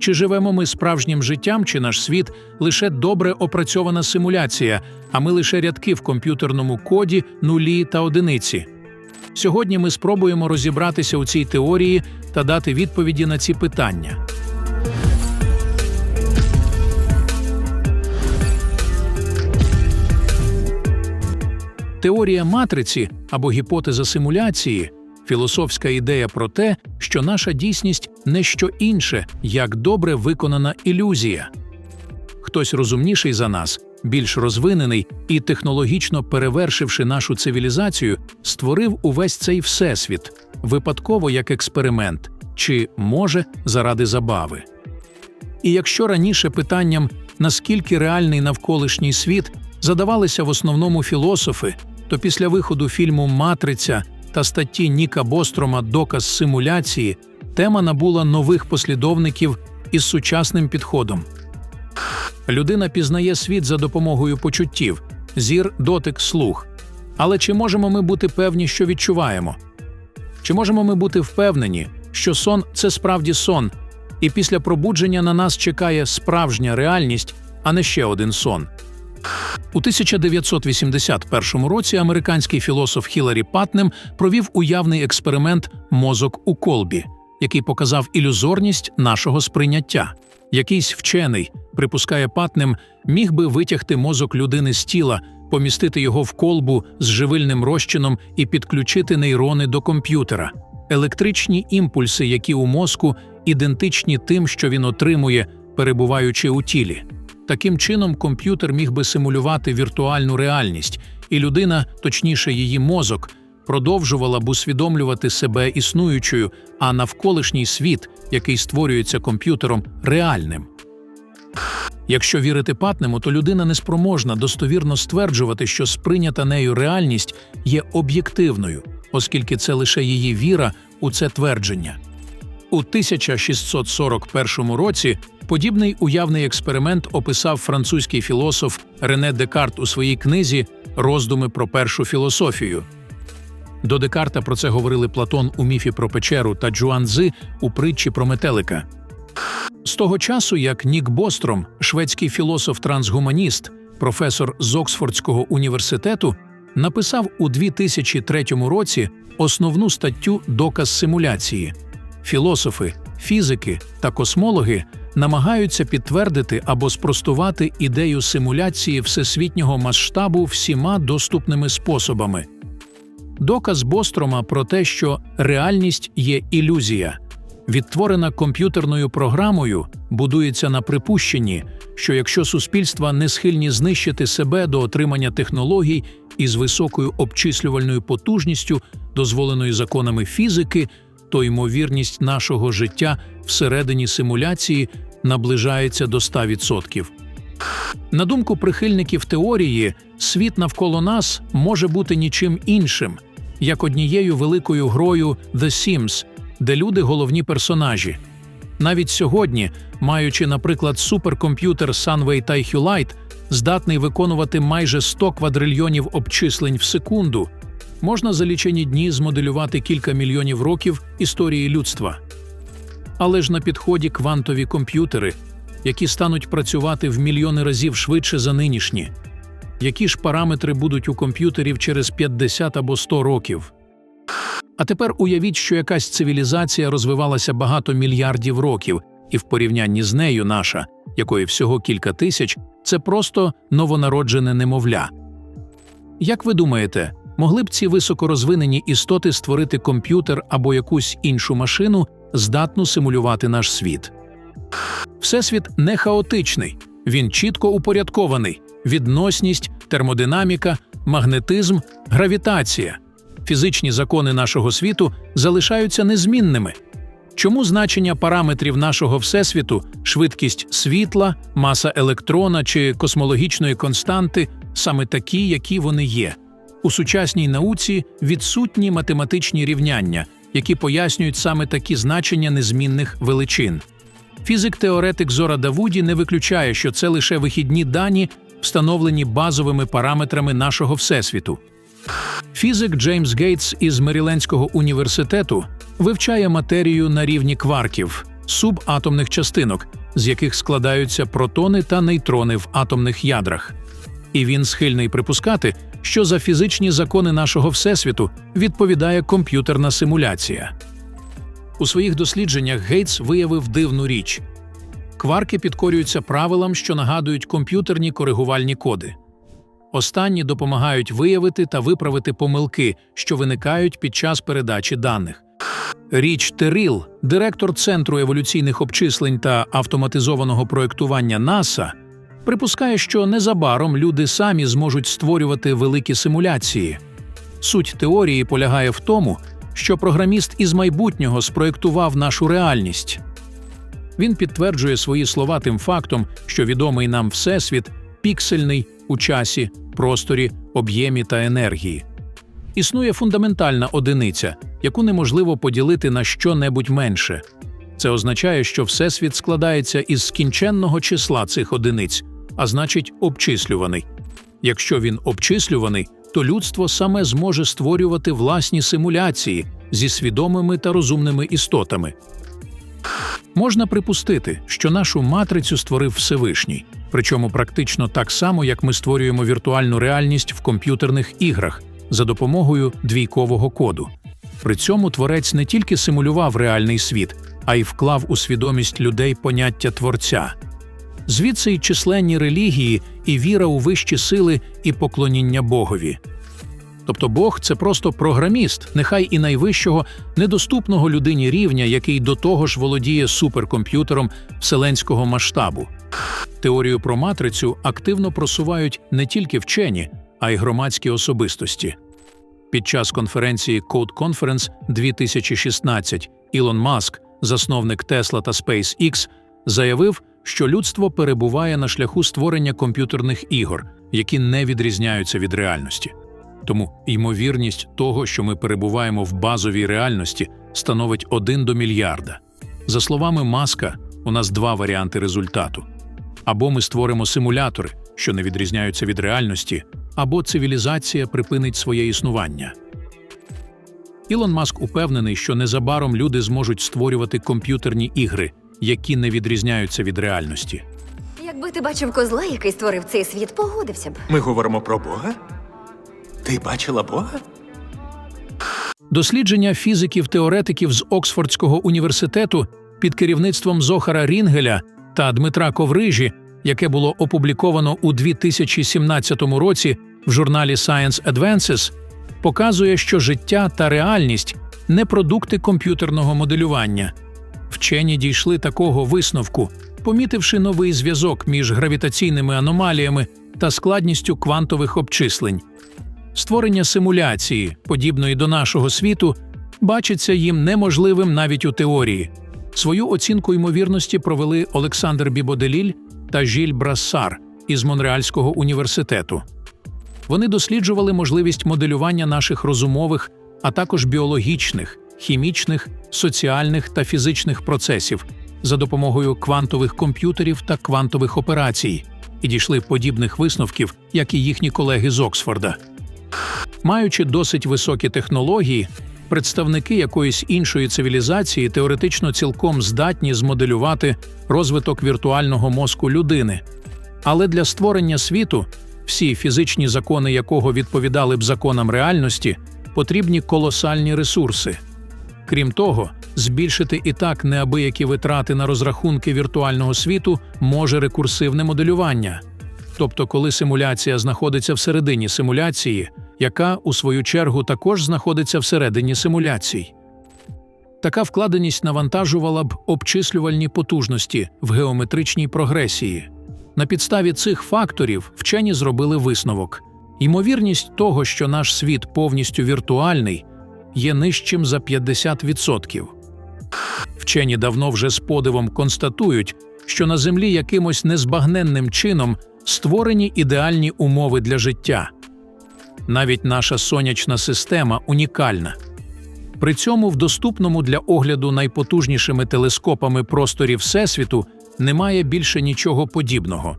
Чи живемо ми справжнім життям, чи наш світ лише добре опрацьована симуляція, а ми лише рядки в комп'ютерному коді, нулі та одиниці? Сьогодні ми спробуємо розібратися у цій теорії та дати відповіді на ці питання. Теорія матриці або гіпотеза симуляції філософська ідея про те, що наша дійсність не що інше, як добре виконана ілюзія. Хтось розумніший за нас, більш розвинений і технологічно перевершивши нашу цивілізацію, створив увесь цей всесвіт випадково як експеримент, чи може заради забави. І якщо раніше питанням, наскільки реальний навколишній світ, задавалися в основному філософи, то після виходу фільму Матриця та статті Ніка Бострома Доказ симуляції тема набула нових послідовників із сучасним підходом. Людина пізнає світ за допомогою почуттів зір, дотик, слух. Але чи можемо ми бути певні, що відчуваємо? Чи можемо ми бути впевнені, що сон це справді сон, і після пробудження на нас чекає справжня реальність, а не ще один сон? У 1981 році американський філософ Хіларі Патнем провів уявний експеримент Мозок у колбі, який показав ілюзорність нашого сприйняття. Якийсь вчений, припускає Патнем, міг би витягти мозок людини з тіла, помістити його в колбу з живильним розчином і підключити нейрони до комп'ютера. Електричні імпульси, які у мозку ідентичні тим, що він отримує, перебуваючи у тілі. Таким чином, комп'ютер міг би симулювати віртуальну реальність, і людина, точніше, її мозок, продовжувала б усвідомлювати себе існуючою, а навколишній світ, який створюється комп'ютером, реальним. Якщо вірити Патнему, то людина неспроможна достовірно стверджувати, що сприйнята нею реальність є об'єктивною, оскільки це лише її віра у це твердження. У 1641 році подібний уявний експеримент описав французький філософ Рене Декарт у своїй книзі Роздуми про першу філософію. До Декарта про це говорили Платон у міфі про печеру та Джуанзи у притчі про метелика. З того часу, як Нік Бостром, шведський філософ-трансгуманіст, професор з Оксфордського університету, написав у 2003 році основну статтю Доказ симуляції. Філософи, фізики та космологи намагаються підтвердити або спростувати ідею симуляції всесвітнього масштабу всіма доступними способами. Доказ Бострома про те, що реальність є ілюзія, відтворена комп'ютерною програмою, будується на припущенні, що якщо суспільства не схильні знищити себе до отримання технологій із високою обчислювальною потужністю, дозволеною законами фізики, то ймовірність нашого життя всередині симуляції наближається до 100%. На думку прихильників теорії, світ навколо нас може бути нічим іншим, як однією великою грою The Sims, де люди головні персонажі. Навіть сьогодні, маючи, наприклад, суперкомп'ютер Sunway Taihu здатний виконувати майже 100 квадрильйонів обчислень в секунду, можна за лічені дні змоделювати кілька мільйонів років історії людства. Але ж на підході квантові комп'ютери, які стануть працювати в мільйони разів швидше за нинішні. Які ж параметри будуть у комп'ютерів через 50 або 100 років? А тепер уявіть, що якась цивілізація розвивалася багато мільярдів років, і в порівнянні з нею наша, якої всього кілька тисяч, це просто новонароджене немовля. Як ви думаєте, могли б ці високорозвинені істоти створити комп'ютер або якусь іншу машину, здатну симулювати наш світ? Всесвіт не хаотичний, він чітко упорядкований: відносність, термодинаміка, магнетизм, гравітація. Фізичні закони нашого світу залишаються незмінними. Чому значення параметрів нашого всесвіту, швидкість світла, маса електрона чи космологічної константи саме такі, які вони є? У сучасній науці відсутні математичні рівняння, які пояснюють саме такі значення незмінних величин. Фізик-теоретик Зора Давуді не виключає, що це лише вихідні дані, встановлені базовими параметрами нашого всесвіту. Фізик Джеймс Гейтс із Мерілендського університету вивчає матерію на рівні кварків, субатомних частинок, з яких складаються протони та нейтрони в атомних ядрах. І він схильний припускати, що за фізичні закони нашого всесвіту відповідає комп'ютерна симуляція. У своїх дослідженнях Гейтс виявив дивну річ. Кварки підкорюються правилам, що нагадують комп'ютерні коригувальні коди. Останні допомагають виявити та виправити помилки, що виникають під час передачі даних. Річ Теріл, директор Центру еволюційних обчислень та автоматизованого проєктування НАСА, припускає, що незабаром люди самі зможуть створювати великі симуляції. Суть теорії полягає в тому, що програміст із майбутнього спроєктував нашу реальність. Він підтверджує свої слова тим фактом, що відомий нам Всесвіт піксельний у часі, просторі, об'ємі та енергії. Існує фундаментальна одиниця, яку неможливо поділити на що-небудь менше. Це означає, що Всесвіт складається із скінченного числа цих одиниць, а значить, обчислюваний. Якщо він обчислюваний, то людство саме зможе створювати власні симуляції зі свідомими та розумними істотами. Можна припустити, що нашу матрицю створив Всевишній, причому практично так само, як ми створюємо віртуальну реальність в комп'ютерних іграх за допомогою двійкового коду. При цьому творець не тільки симулював реальний світ, а й вклав у свідомість людей поняття творця. Звідси й численні релігії, і віра у вищі сили і поклоніння Богові. Тобто Бог це просто програміст, нехай і найвищого, недоступного людині рівня, який до того ж володіє суперкомп'ютером вселенського масштабу. Теорію про матрицю активно просувають не тільки вчені, а й громадські особистості. Під час конференції Code Conference 2016 Ілон Маск, засновник Tesla та SpaceX, заявив, що людство перебуває на шляху створення комп'ютерних ігор, які не відрізняються від реальності. Тому ймовірність того, що ми перебуваємо в базовій реальності, становить 1 до мільярда. За словами Маска, у нас два варіанти результату: або ми створимо симулятори, що не відрізняються від реальності, або цивілізація припинить своє існування. Ілон Маск упевнений, що незабаром люди зможуть створювати комп'ютерні ігри, які не відрізняються від реальності. Якби ти бачив козла, який створив цей світ, погодився б. Ми говоримо про Бога? Ти бачила Бога? Дослідження фізиків-теоретиків з Оксфордського університету під керівництвом Зохара Рінгеля та Дмитра Коврижі, яке було опубліковано у 2017 році в журналі Science Advances, показує, що життя та реальність не продукти комп'ютерного моделювання. Вчені дійшли такого висновку, помітивши новий зв'язок між гравітаційними аномаліями та складністю квантових обчислень. Створення симуляції, подібної до нашого світу, бачиться їм неможливим навіть у теорії. Свою оцінку ймовірності провели Олександр Бібоделіль та Жіль Брассар із Монреальського університету. Вони досліджували можливість моделювання наших розумових, а також біологічних, хімічних, соціальних та фізичних процесів за допомогою квантових комп'ютерів та квантових операцій, і дійшли подібних висновків, як і їхні колеги з Оксфорда. Маючи досить високі технології, представники якоїсь іншої цивілізації теоретично цілком здатні змоделювати розвиток віртуального мозку людини. Але для створення світу, всі фізичні закони якого відповідали б законам реальності, потрібні колосальні ресурси. Крім того, збільшити і так неабиякі витрати на розрахунки віртуального світу може рекурсивне моделювання. Тобто, коли симуляція знаходиться всередині симуляції, яка, у свою чергу, також знаходиться всередині симуляцій. Така вкладеність навантажувала б обчислювальні потужності в геометричній прогресії. На підставі цих факторів вчені зробили висновок. Ймовірність того, що наш світ повністю віртуальний, є нижчим за 50%. Вчені давно вже з подивом констатують, що на Землі якимось незбагненним чином створені ідеальні умови для життя. Навіть наша сонячна система унікальна. При цьому в доступному для огляду найпотужнішими телескопами просторі Всесвіту немає більше нічого подібного.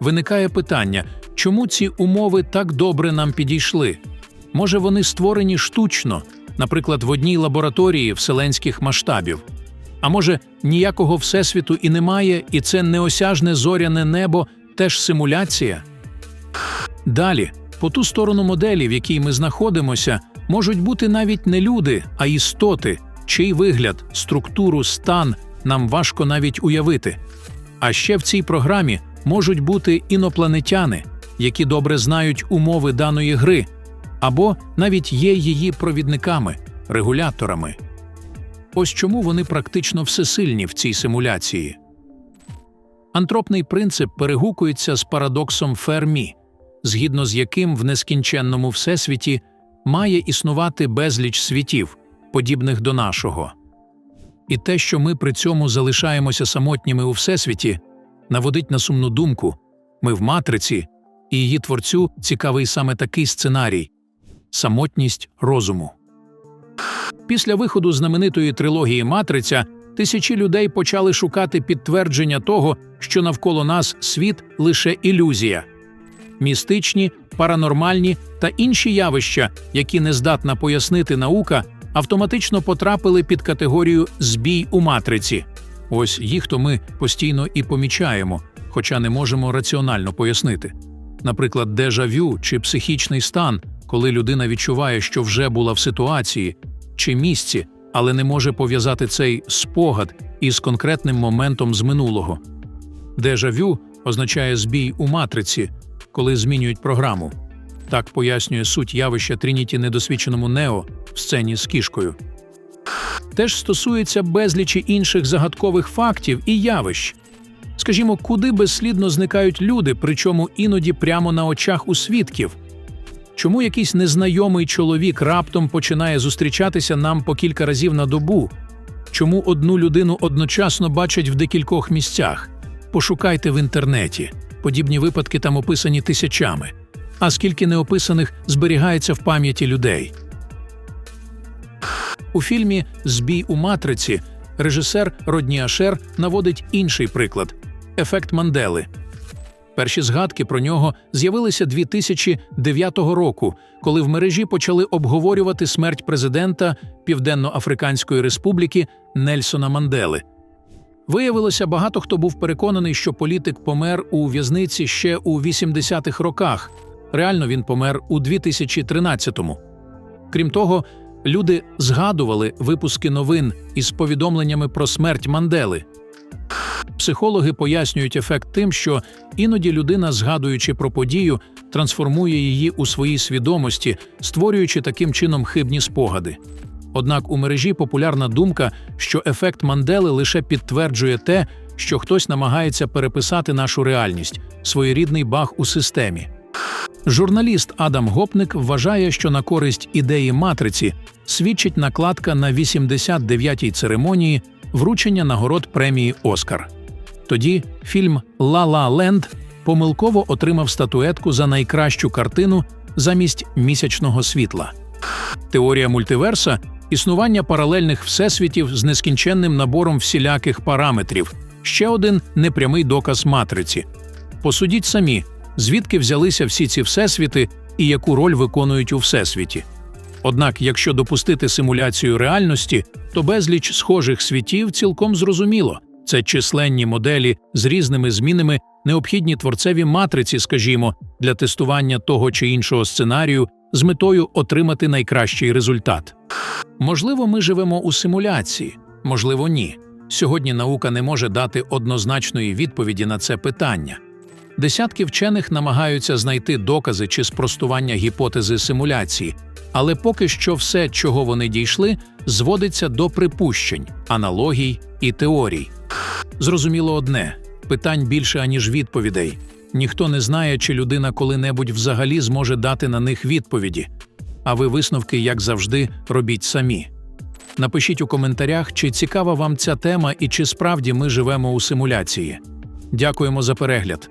Виникає питання, чому ці умови так добре нам підійшли? Може, вони створені штучно, наприклад, в одній лабораторії вселенських масштабів? А може, ніякого всесвіту і немає, і це неосяжне зоряне небо теж симуляція? Далі, по ту сторону моделі, в якій ми знаходимося, можуть бути навіть не люди, а істоти, чий вигляд, структуру, стан нам важко навіть уявити. А ще в цій програмі можуть бути інопланетяни, які добре знають умови даної гри, або навіть є її провідниками, регуляторами. Ось чому вони практично всесильні в цій симуляції. Антропний принцип перегукується з парадоксом Фермі, згідно з яким в нескінченному всесвіті має існувати безліч світів, подібних до нашого. І те, що ми при цьому залишаємося самотніми у всесвіті, наводить на сумну думку ми в матриці, і її творцю цікавий саме такий сценарій самотність розуму. Після виходу знаменитої трилогії Матриця тисячі людей почали шукати підтвердження того, що навколо нас світ лише ілюзія. Містичні, паранормальні та інші явища, які не здатна пояснити наука, автоматично потрапили під категорію збій у матриці. Ось їх то ми постійно і помічаємо, хоча не можемо раціонально пояснити. Наприклад, дежавю чи психічний стан, коли людина відчуває, що вже була в ситуації чи місці, але не може пов'язати цей спогад із конкретним моментом з минулого. Дежавю означає збій у матриці, коли змінюють програму. Так пояснює суть явища Трініті недосвідченому Нео в сцені з кішкою. Теж стосується безлічі інших загадкових фактів і явищ. Скажімо, куди безслідно зникають люди, причому іноді прямо на очах у свідків. Чому якийсь незнайомий чоловік раптом починає зустрічатися нам по кілька разів на добу? Чому одну людину одночасно бачать в декількох місцях? Пошукайте в інтернеті. Подібні випадки там описані тисячами. А скільки неописаних зберігається в пам'яті людей. У фільмі Збій у матриці режисер Родні Ашер наводить інший приклад ефект Мандели. Перші згадки про нього з'явилися 2009 року, коли в мережі почали обговорювати смерть президента Південно-Африканської Республіки Нельсона Мандели. Виявилося, багато хто був переконаний, що політик помер у в'язниці ще у 80-х роках. Реально він помер у 2013-му. Крім того, люди згадували випуски новин із повідомленнями про смерть Мандели. Психологи пояснюють ефект тим, що іноді людина, згадуючи про подію, трансформує її у своїй свідомості, створюючи таким чином хибні спогади. Однак у мережі популярна думка, що ефект Мандели лише підтверджує те, що хтось намагається переписати нашу реальність, своєрідний баг у системі. Журналіст Адам Гопник вважає, що на користь ідеї матриці свідчить накладка на 89-й церемонії вручення нагород премії Оскар. Тоді фільм «Ла Ла Ленд» помилково отримав статуетку за найкращу картину замість місячного світла. Теорія мультиверса існування паралельних всесвітів з нескінченним набором всіляких параметрів ще один непрямий доказ матриці. Посудіть самі, звідки взялися всі ці всесвіти і яку роль виконують у всесвіті. Однак, якщо допустити симуляцію реальності, то безліч схожих світів цілком зрозуміло це численні моделі з різними змінами, необхідні творцеві матриці, скажімо, для тестування того чи іншого сценарію з метою отримати найкращий результат. Можливо, ми живемо у симуляції, можливо, ні. Сьогодні наука не може дати однозначної відповіді на це питання. Десятки вчених намагаються знайти докази чи спростування гіпотези симуляції, але поки що все, чого вони дійшли, зводиться до припущень, аналогій і теорій. Зрозуміло одне питань більше аніж відповідей. Ніхто не знає, чи людина коли-небудь взагалі зможе дати на них відповіді. А ви висновки, як завжди, робіть самі. Напишіть у коментарях, чи цікава вам ця тема і чи справді ми живемо у симуляції. Дякуємо за перегляд.